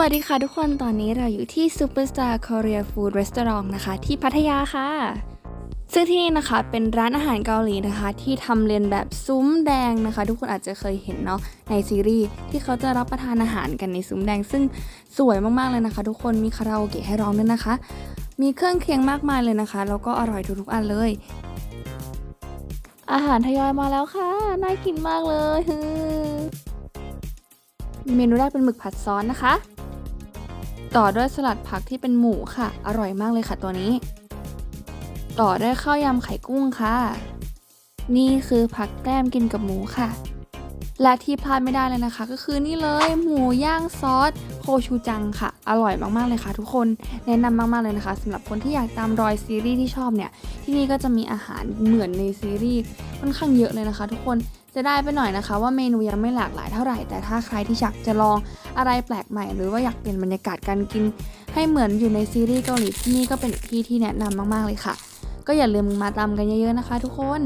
วัสดีค่ะทุกคนตอนนี้เราอยู่ที่ Superstar Korea Food Restaurant นะคะ ที่พัทยาค่ะ ซึ่งที่นี่นะคะเป็นร้านอาหารเกาหลีนะคะ ที่ทำเรียนแบบซุ้มแดงนะคะ ทุกคนอาจจะเคยเห็นเนาะในซีรีส์ที่เขาจะรับประทานอาหารกันในซุ้มแดง ซึ่งสวยมากๆเลยนะคะ ทุกคนมีคาราโอเกะให้ร้องด้วยนะคะ มีเครื่องเคียงมากมายเลยนะคะ แล้วก็อร่อยทุกๆอันเลย อาหารทยอยมาแล้วค่ะน่ากินมากเลยเมนูแรกเป็นหมึกผัดซอสนะคะ ต่อด้วยสลัดผักที่เป็นหมูค่ะ อร่อยมากเลยค่ะตัวนี้ ต่อด้วยข้าวยำไข่กุ้งค่ะ นี่คือผักแก้มกินกับหมูค่ะ และที่พลาดไม่ได้เลยนะคะ ก็คือนี่เลยหมูย่างซอสโคชูจังค่ะ อร่อยมากๆเลยค่ะทุกคนแนะนำมากๆเลยนะคะสำหรับคนที่อยากตามรอยซีรีส์ที่ชอบเนี่ยที่นี่ก็จะมีอาหารเหมือนในซีรีส์ค่อนข้างเยอะเลยนะคะ ทุกคน จะได้ไปหน่อยนะคะ ว่าเมนูยังไม่หลากหลายเท่าไหร่ แต่ถ้าใครที่อยากจะลองอะไรแปลกใหม่ หรือว่าอยากเปลี่ยนบรรยากาศการกิน ให้เหมือนอยู่ในซีรีส์เกาหลีที่นี่ก็เป็นที่ที่แนะนำมาก ๆ เลยค่ะ ก็อย่าลืมมาตามกันเยอะๆนะคะ ทุกคน